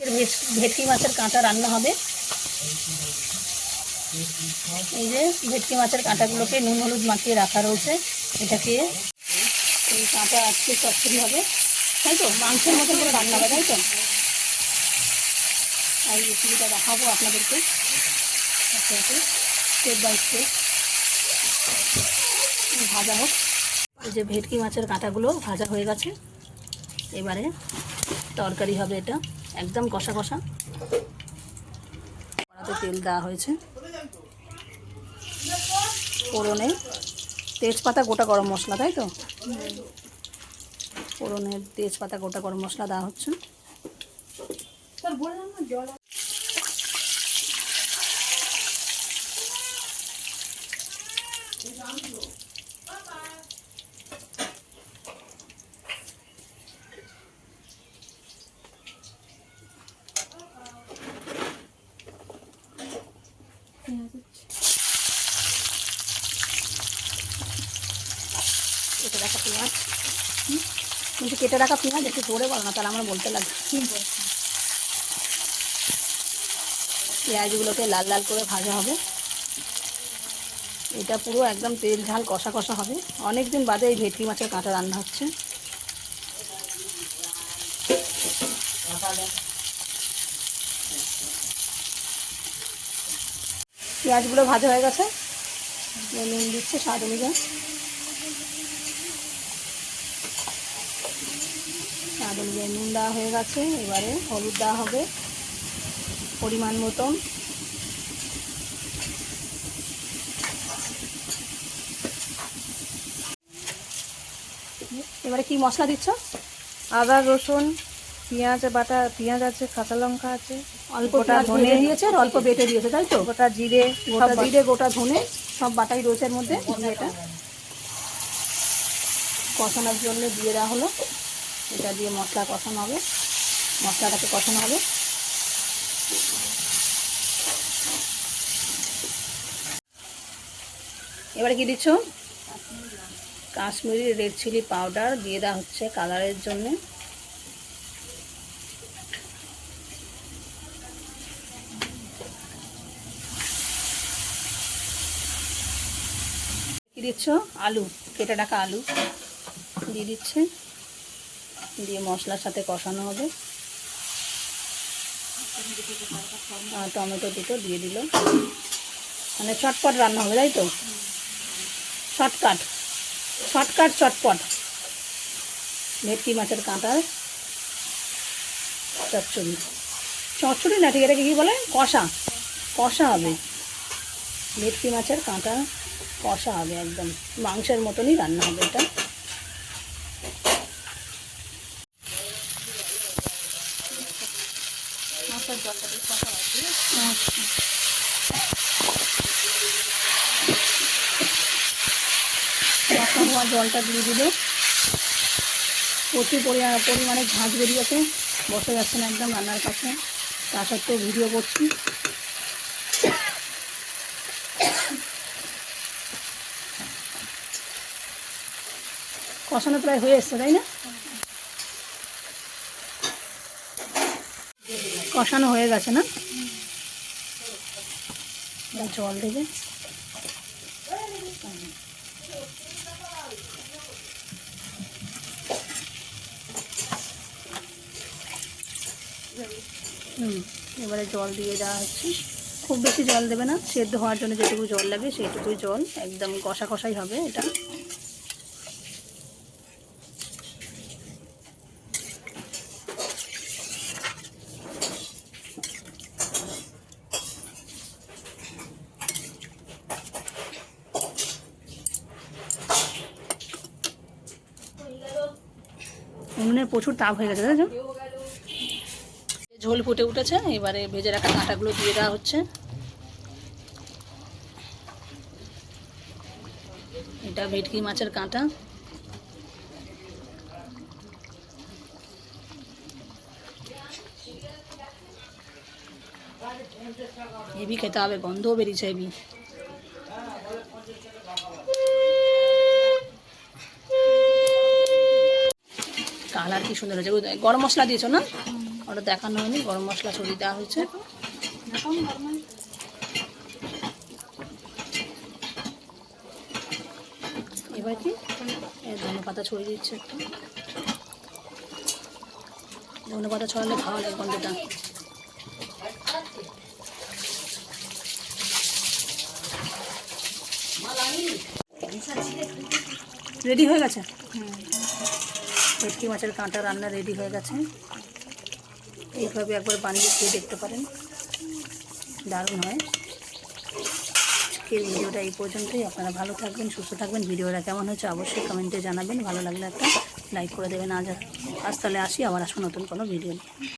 এর ভেট- ভেটকি মাছের কাঁটা রান্না হবে। এই যে ভেটকি মাছের কাঁটাগুলোকে নুন হলুদ মাখিয়ে রাখা রয়েছে। এটাকে এই কাঁটা আজকে চচ্চড়ি হবে। তাই তো? মাংসের মতো করে রান্না হবে, তাই তো? আর রেসিপিটা দেখাবো আপনাদেরকে। স্টেপ বাই স্টেপ ভাজা হোক। এই যে ভেটকি মাছের কাঁটাগুলো ভাজা হয়ে গেছে। এবারে তরকারি হবে এটা। একদম কষা কষা। কড়াতে তেল দেওয়া হয়েছে। পোড়নে তেজপাতা গোটা গরম মশলা, তাই তো? পোড়নের তেজপাতা গোটা গরম মশলা দেওয়া হচ্ছে। কেটে রাখা পেঁয়াজ হুম? কিন্তু কেটে রাখা পেঁয়াজ একটু জোরে বলো না তাহলে আমার বলতে লাগবে। পেঁয়াজগুলোকে লাল লাল করে ভাজা হবে। এটা পুরো একদম তেল ঝাল কষা কষা হবে। অনেক দিন বাদে এই ভেটকি মাছের কাঁটা রান্না হচ্ছে। পেঁয়াজগুলো ভাজা হয়ে গেছে। নুন দিচ্ছে স্বাদ অনুযায়ী। স্বাদ অনুযায়ী নুন দেওয়া হয়ে গেছে। এবারে হলুদ দেওয়া হবে পরিমাণ মতন। এবারে কি মশলা দিচ্ছ? আদা, রসুন পেঁয়াজ বাটা পেঁয়াজ আছে কাঁচা লঙ্কা আছে অল্প ধনে। দিয়েছে আর অল্প বেটে দিয়েছে তাই তো? গোটা জিরে গোটা জিরে গোটা ধনে সব বাটাই রয়েছে এর মধ্যে এটা কষানোর জন্য দিয়ে দেওয়া হলো। এটা দিয়ে মশলা কষানো হবে মশলাটাকে কষানো হবে। এবারে কি দিচ্ছ? কাশ্মীরি রেড চিলি পাউডার দিয়ে দেওয়া হচ্ছে কালারের জন্য। কি দিচ্ছ? আলু, কেটে রাখা আলু। দিয়ে দিচ্ছে। দিয়ে মশলার সাথে কষানো হবে। টমেটো দুটো দিয়ে দিল। মানে চটপট রান্না হবে, তাই তো? শর্টকাট। শর্টকাট, চটপট। ভেটকি মাছের কাঁটার চচ্চড়ি। চচ্চড়ি না, ঠিক এটাকে কী বলে? কষা। কষা হবে। ভেটকি মাছের কাঁটা কষা হবে একদম। মাংসের মতনই রান্না হবে এটা। জলটা দিয়ে দিল। প্রচুর পরিমাণে পরিমাণে ঝাঁঝ বেরিয়েছে। বসে যাচ্ছে না একদম রান্নার কাছে। তা সত্ত্বেও ভিডিও করছি। কষানো প্রায় হয়ে এসছে, তাই না? কষানো হয়ে গেছে না? জল দেবে। হুম, এবারে জল দিয়ে দেওয়া হচ্ছে। খুব বেশি জল দেবে না, সেদ্ধ হওয়ার জন্য যেটুকু জল লাগে সেইটুকুই জল, একদম কষা কষাই হবে এটা। উনুনের প্রচুর তাপ হয়ে গেছে তো? ঝোল ফুটে উঠেছে, এবারে ভেজে রাখা কাঁটাগুলো দিয়ে দেওয়া হচ্ছে। এটা ভেটকি মাছের কাঁটা। হেভি খেতে হবে, গন্ধও বেরিয়েছে হেভি কালার কি সুন্দর হয়েছে। গরম মশলা দিয়েছ না? ওটা দেখানো হয়নি, গরম মশলা ছড়িয়ে দেওয়া হয়েছে। এবার কি? ধনে পাতা ছড়িয়ে দিচ্ছে একটু। ধনে পাতা ছড়ালে ভালো লাগে গন্ধটা। রেডি হয়ে গেছে? ভেটকি মাছের কাঁটা রান্না রেডি হয়ে গেছে। এইভাবে একবার বানিয়ে খেয়ে দেখতে পারেন। দারুণ হয়। আজকের ভিডিওটা এই পর্যন্তই। আপনারা ভালো থাকবেন, সুস্থ থাকবেন। ভিডিওটা কেমন হয়েছে অবশ্যই কমেন্টে জানাবেন। ভালো লাগলে একটা লাইক করে দেবেন। আজ আজ তাহলে আসি, আবার আসব নতুন কোনো ভিডিও নিয়ে।